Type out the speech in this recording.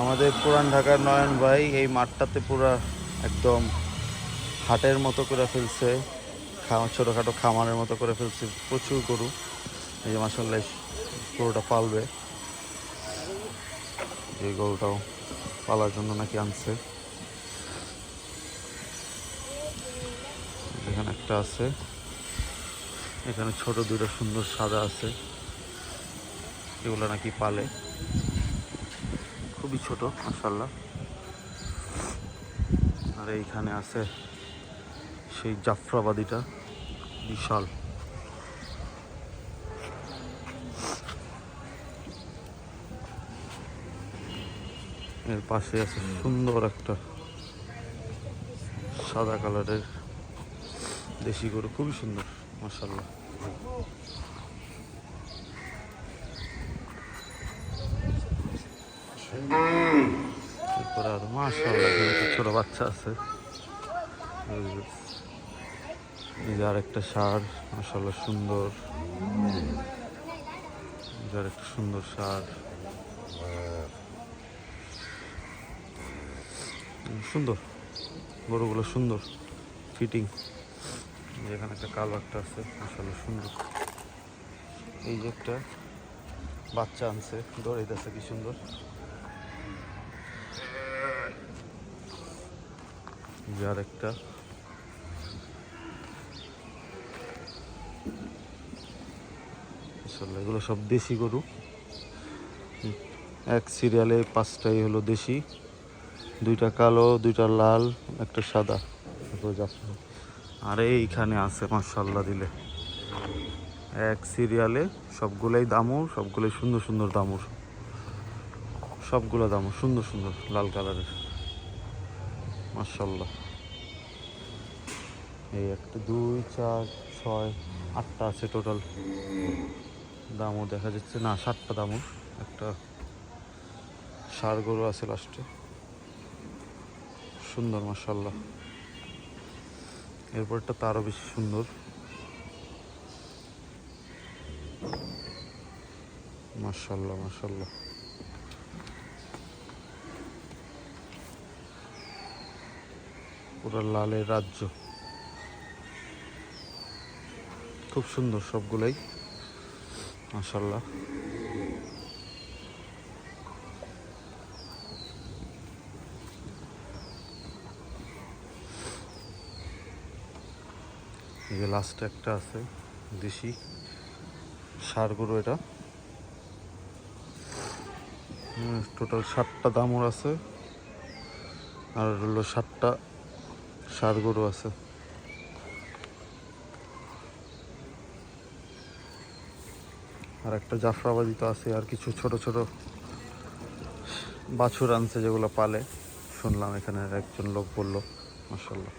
আমাদের পুরান ঢাকার নয়ন ভাই এই মাঠটাতে পুরা একদম হাটের মতো করে ফেলছে ছোটোখাটো খামারের মতো করে ফেলছে, প্রচুর গরু। এই যে মাসাল্লাহ গরুটা পালবে। এই গরুটাও পালার জন্য নাকি আনছে। এখানে একটা আছে। এখানে ছোট দুটো সুন্দর সাদা আছে। এগুলো নাকি পালে। খুবই ছোট মাসাল্লাহ আর এইখানে আছে সেই জাফরাবাদিটা, বিশাল। এর পাশে আছে সুন্দর একটা সাদা কালারের দেশি গরু, খুবই সুন্দর মাসাল্লাহ আর মাসাল্লাহ ছোট বাচ্চা আছে। এই যে- এই যে আরেকটা সার মাসাল্লাহ সুন্দর। এই যে আরেকটা সুন্দর সার। সুন্দর, গরুগুলো সুন্দর, ফিটিং। এখানে একটা কালো একটা আছে মাসাল্লাহ সুন্দর। এই যে একটা বাচ্চা আনছে, দৌড়াইতেছে, কি সুন্দর। যে আরেকটা মাশাআল্লাহ, এগুলো সব দেশি গরু। এক সিরিয়ালে পাঁচটাই হলো দেশি দুইটা কালো দুইটা লাল একটা সাদা। আর এইখানে আছে মার্শাল্লাহ দিলে। এক সিরিয়ালে সবগুলোই দামুর সবগুলোই সুন্দর সুন্দর দামুর। সবগুলো দামুর সুন্দর সুন্দর লাল কালারের। মার্শাল্লাহ এই একটা দুই, চার, ছয়, আটটা আছে টোটাল দামও দেখা যাচ্ছে, না, সাতটা দামও। একটা ষাড় গরু আছে লাস্টে সুন্দর মার্শাল্লাহ এরপরটা তো আরও বেশি সুন্দর। মার্শাল্লাহ মার্শাল্লাহ পুরো লালের রাজ্য। খুব সুন্দর সবগুলাই মার্শাল্লাহ এই যে লাস্টে একটা আছে, দেশি সার গরু এটা। টোটাল সাতটা দামর আছে। আর হলো সাতটা সার গরু আছে। আর একটা জাফরাবাজি তো আছে, আর কিছু ছোট ছোট বাছুর আনছে যেগুলো পালে। শুনলাম এখানে একজন লোক বলল মাসাল্লাহ